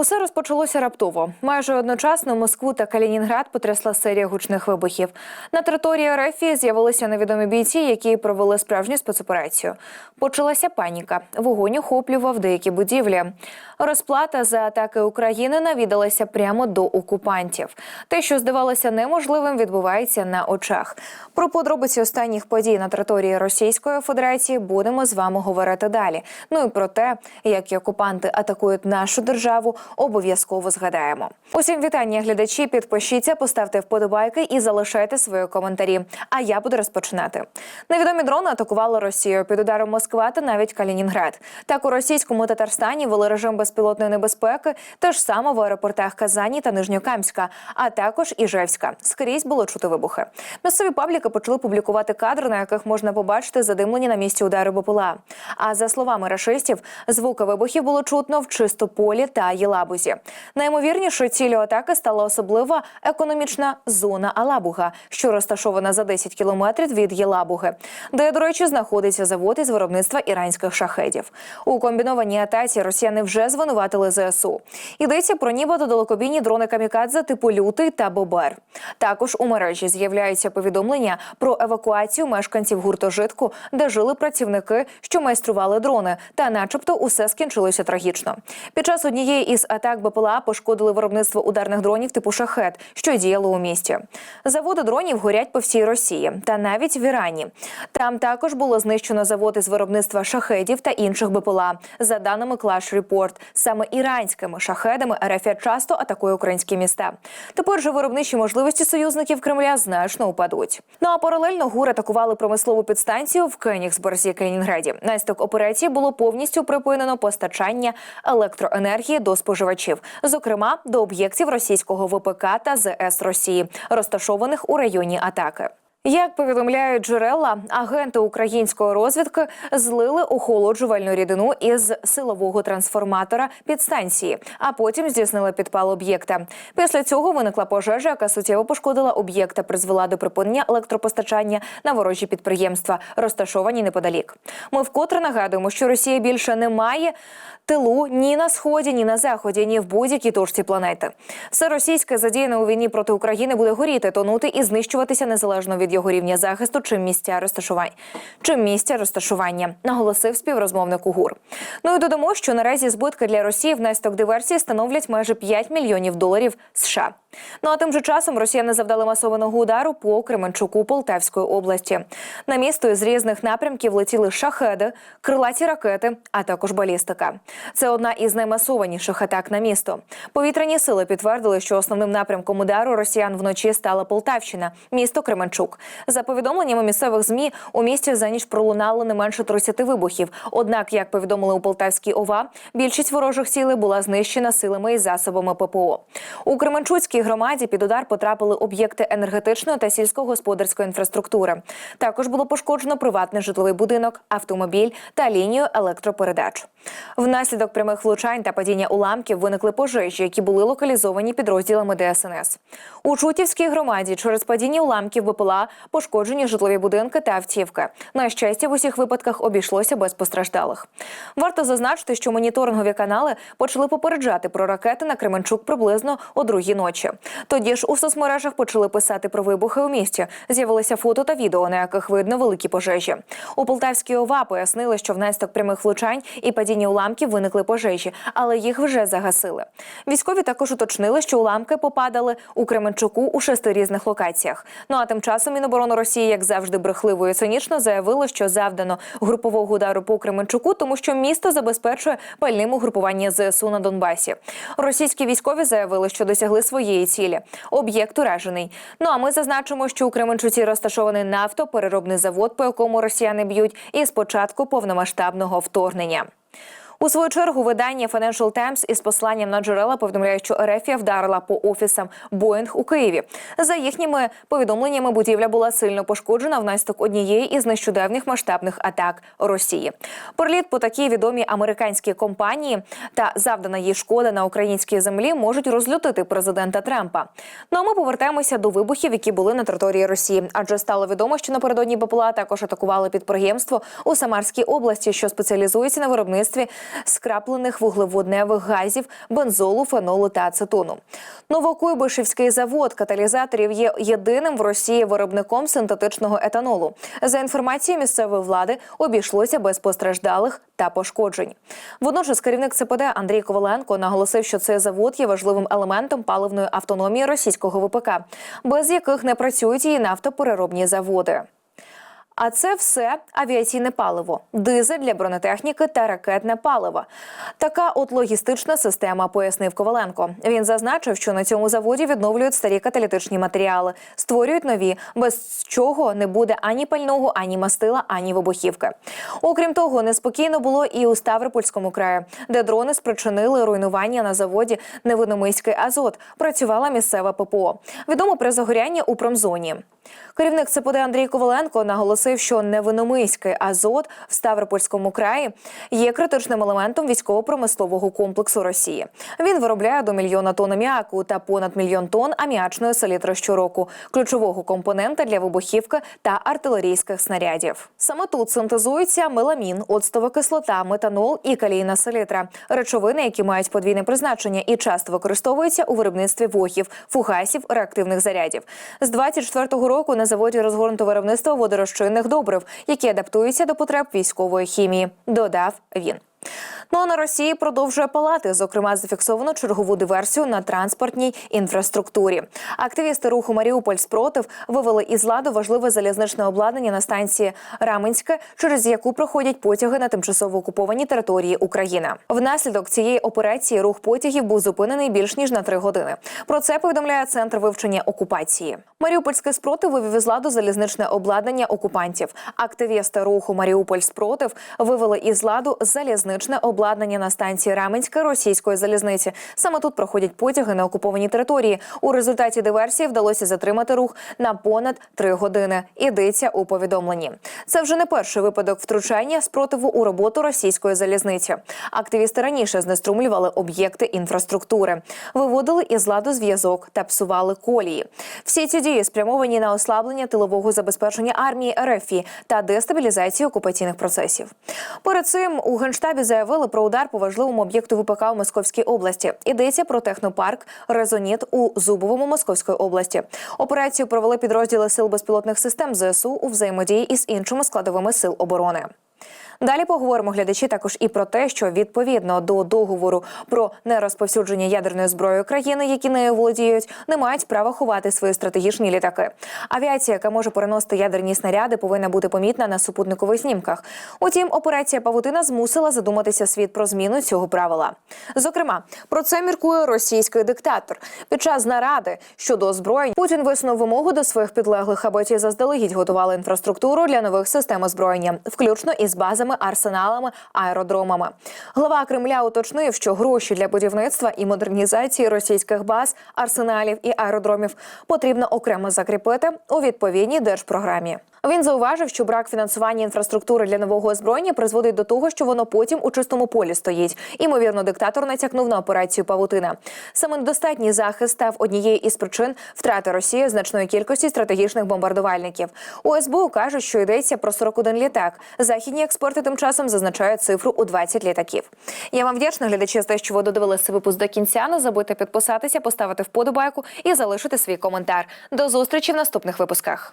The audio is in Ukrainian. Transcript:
Усе розпочалося раптово. Майже одночасно Москву та Калінінград потрясла серія гучних вибухів. На території РФ з'явилися невідомі бійці, які провели справжню спецоперацію. Почалася паніка. Вогонь охоплював деякі будівлі. Розплата за атаки України навідалася прямо до окупантів. Те, що здавалося неможливим, відбувається на очах. Про подробиці останніх подій на території Російської Федерації будемо з вами говорити далі. Ну і про те, як окупанти атакують нашу державу, обов'язково згадаємо. Усім вітання, глядачі. Підпишіться, поставте вподобайки і залишайте свої коментарі. А я буду розпочинати. Невідомі дрони атакували Росію під ударом Москва та навіть Калінінград. Так у російському Татарстані вели режим безпілотної небезпеки, те ж саме в аеропортах Казані та Нижньокамська, а також Іжевська. Скрізь було чути вибухи. Місцеві пабліки почали публікувати кадри, на яких можна побачити задимлені на місці удару БПЛА. А за словами рашистів, звуки вибухів було чутно в Чистополі та Єлабузі. Найімовірнішою ціллю атаки стала особлива економічна зона Алабуга, що розташована за 10 кілометрів від Єлабуги, де, до речі, знаходиться завод із виробництва іранських шахедів. У комбінованій атаці росіяни вже звинуватили ЗСУ. Йдеться про нібито далекобійні дрони камікадзе типу лютий та бобер. Також у мережі з'являються повідомлення про евакуацію мешканців гуртожитку, де жили працівники, що майстрували дрони, та, начебто, усе скінчилося трагічно. Під час однієї із атак БПЛА пошкодили виробництво ударних дронів типу шахет, що діяло у місті. Заводи дронів горять по всій Росії та навіть в Ірані. Там також було знищено завод із виробництва шахедів та інших БПЛА. За даними Clash Report, саме іранськими шахедами РФ часто атакує українські міста. Тепер же виробничі можливості союзників Кремля значно упадуть. Ну а паралельно ГУР атакували промислову підстанцію в Кенігсберзі Калінінграді. Наступ операції було повністю припинено постачання електроенергії до споживачів, зокрема до об'єктів російського ВПК та ЗС Росії, розташованих у районі атаки. Як повідомляють джерела, агенти української розвідки злили охолоджувальну рідину із силового трансформатора підстанції, а потім здійснили підпал об'єкта. Після цього виникла пожежа, яка суттєво пошкодила об'єкт призвела до припинення електропостачання на ворожі підприємства, розташовані неподалік. Ми вкотре нагадуємо, що Росія більше не має тилу ні на сході, ні на заході, ні в будь-якій точці планети. Все російське задіяне у війні проти України буде горіти, тонути і знищуватися незалежно від його рівня захисту чи місця розташування. Чи місця розташування, наголосив співрозмовник УГУР. Ну і додамо, що наразі збитки для Росії внаслідок диверсії становлять майже 5 мільйонів доларів США. Ну а тим же часом росіяни завдали масованого удару по Кременчуку Полтавської області. На місто із різних напрямків летіли шахеди, крилаті ракети, а також балістика. Це одна із наймасованіших атак на місто. Повітряні сили підтвердили, що основним напрямком удару росіян вночі стала Полтавщина, місто Кременчук. За повідомленнями місцевих змі у місті за ніч пролунало не менше 30 вибухів. Однак, як повідомили у Полтавській ОВА, більшість ворожих цілей була знищена силами і засобами ППО. У Кременчуцькій громаді під удар потрапили об'єкти енергетичної та сільськогосподарської інфраструктури. Також було пошкоджено приватний житловий будинок, автомобіль та лінію електропередач. Внаслідок прямих влучань та падіння уламків виникли пожежі, які були локалізовані підрозділами ДСНС. У Чутівській громаді через падіння уламків БПЛА пошкоджені житлові будинки та автівки. На щастя, в усіх випадках обійшлося без постраждалих. Варто зазначити, що моніторингові канали почали попереджати про ракети на Кременчук приблизно о другій ночі. Тоді ж у соцмережах почали писати про вибухи у місті. З'явилися фото та відео, на яких видно великі пожежі. У Полтавській ОВА пояснили, що внаслідок прямих влучань і падіння уламків виникли пожежі, але їх вже загасили. Військові також уточнили, що уламки попадали у Кременчуку у шести різних локаціях. Ну а тим часом Міноборони Росії, як завжди, брехливо і цинічно заявило, що завдано групового удару по Кременчуку, тому що місто забезпечує пальним угрупування ЗСУ на Донбасі. Російські військові заявили, що досягли своєї цілі. Об'єкт уражений. Ну а ми зазначимо, що у Кременчуці розташований нафтопереробний завод, по якому росіяни б'ють, і спочатку початку повномасштабного вторгнення. У свою чергу видання Financial Times із посланням на джерела повідомляє, що Ерефія вдарила по офісам Боїнг у Києві. За їхніми повідомленнями, будівля була сильно пошкоджена внаслідок однієї із нещодавніх масштабних атак Росії. Проліт по такій відомій американській компанії та завдана їй шкода на українській землі можуть розлютити президента Трампа. Ну а ми повертаємося до вибухів, які були на території Росії, адже стало відомо, що напередодні БПЛА також атакували підприємство у Самарській області, що спеціалізується на виробництві скраплених вуглеводневих газів, бензолу, фенолу та ацетону. Новокуйбишевський завод каталізаторів є єдиним в Росії виробником синтетичного етанолу. За інформацією місцевої влади, обійшлося без постраждалих та пошкоджень. Водночас керівник ЦПД Андрій Коваленко наголосив, що цей завод є важливим елементом паливної автономії російського ВПК, без яких не працюють її нафтопереробні заводи. А це все авіаційне паливо, дизель для бронетехніки та ракетне паливо. Така от логістична система, пояснив Коваленко. Він зазначив, що на цьому заводі відновлюють старі каталітичні матеріали, створюють нові, без чого не буде ані пального, ані мастила, ані вибухівки. Окрім того, неспокійно було і у Ставропольському краї, де дрони спричинили руйнування на заводі Невиномиський Азот. Працювала місцева ППО. Відомо про загоряння у промзоні. Керівник ЦПД Андрій Коваленко наголосив, що невиномиський азот в Ставропольському краї є критичним елементом військово-промислового комплексу Росії. Він виробляє до мільйона тонн аміаку та понад мільйон тонн аміачної селітри щороку, ключового компонента для вибухівки та артилерійських снарядів. Саме тут синтезуються меламін, оцтова кислота, метанол і калійна селітра речовини, які мають подвійне призначення і часто використовуються у виробництві вогів, фугасів, реактивних зарядів. З 24-го року на заводі розгорнуто виробництво водорозчинних добрив, які адаптуються до потреб військової хімії. Додав він. Ну а на Росії продовжує палати. Зокрема, зафіксовано чергову диверсію на транспортній інфраструктурі. Активісти руху Маріуполь спротив вивели із ладу важливе залізничне обладнання на станції Раменське, через яку проходять потяги на тимчасово окупованій території України. Внаслідок цієї операції рух потягів був зупинений більш ніж на три години. Про це повідомляє центр вивчення окупації. Маріупольський спротив вивів із ладу залізничне обладнання окупантів. Активісти руху Маріуполь спротив вивели із ладу залізничне обладнання на станції Раменська російської залізниці. Саме тут проходять потяги на окупованій території. У результаті диверсії вдалося затримати рух на понад три години. Ідеться у повідомленні. Це вже не перший випадок втручання спротиву у роботу російської залізниці. Активісти раніше знеструмлювали об'єкти інфраструктури, виводили із ладу зв'язок та псували колії. Всі ці дії спрямовані на ослаблення тилового забезпечення армії РФ та дестабілізацію окупаційних процесів. Перед цим у генштабі заявили про удар по важливому об'єкту ВПК у Московській області. Ідеться про технопарк Резоніт у Зубовому Московської області. Операцію провели підрозділи сил безпілотних систем ЗСУ у взаємодії із іншими складовими сил оборони. Далі поговоримо глядачі також і про те, що відповідно до договору про нерозповсюдження ядерної зброї країни, які нею володіють, не мають права ховати свої стратегічні літаки. Авіація, яка може переносити ядерні снаряди, повинна бути помітна на супутникових знімках. Утім, операція Павутина змусила задуматися світ про зміну цього правила. Зокрема, про це міркує російський диктатор. Під час наради щодо озброєнь Путін висунув вимогу до своїх підлеглих, аби ті заздалегідь готували інфраструктуру для нових систем озброєння, включно із базами, арсеналами, аеродромами. Глава Кремля уточнив, що гроші для будівництва і модернізації російських баз, арсеналів і аеродромів потрібно окремо закріпити у відповідній держпрограмі. Він зауважив, що брак фінансування інфраструктури для нового озброєння призводить до того, що воно потім у чистому полі стоїть. Імовірно, диктатор натякнув на операцію Павутина. Саме недостатній захист став однією із причин втрати Росії значної кількості стратегічних бомбардувальників. У СБУ кажуть, що йдеться про 41 літак. Західні експерти тим часом зазначають цифру у 20 літаків. Я вам вдячна глядачі за те, що ви додивилися випуск до кінця. Не забудьте підписатися, поставити вподобайку і залишити свій коментар. До зустрічі в наступних випусках.